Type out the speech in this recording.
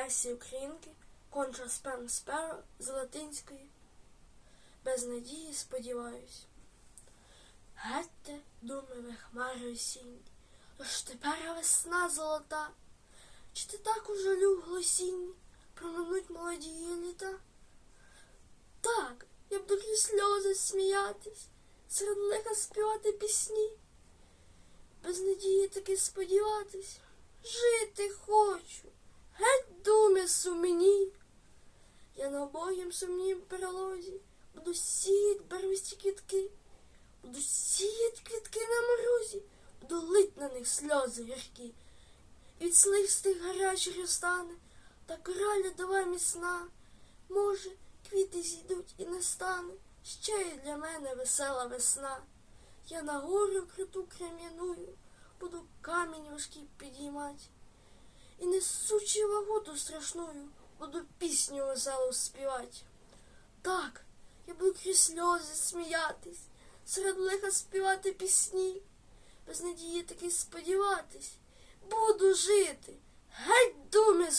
версії українки контра спем сперо з латинської. Без надії сподіваюсь. Гетьте, думи ви хмари осінні, Тож тепер весна золота. Чи ти так у жалю глосінні проминуть молоді літа? Так, я буду крізь сльози сміятись, серед лиха співати пісні. Без надії таки сподіватись, жити хочу, геть думи сумні. Я обоїм сумнім перелозі буду сіять барвисті квітки, буду сіять квітки на морозі, буду лить на них сльози гіркі. Від слив гарячих розтане, та кора льодова міцна. Може, квіти зійдуть і не стане, ще й для мене весела весна. Я на гору круту крем'яную, буду камінь важкий підіймать. І несучи ваготу страшную, буду пісню веселу співати. Так, я буду крізь сльози сміятись, серед лиха співати пісні, без надії таки сподіватись, буду жити, геть думи.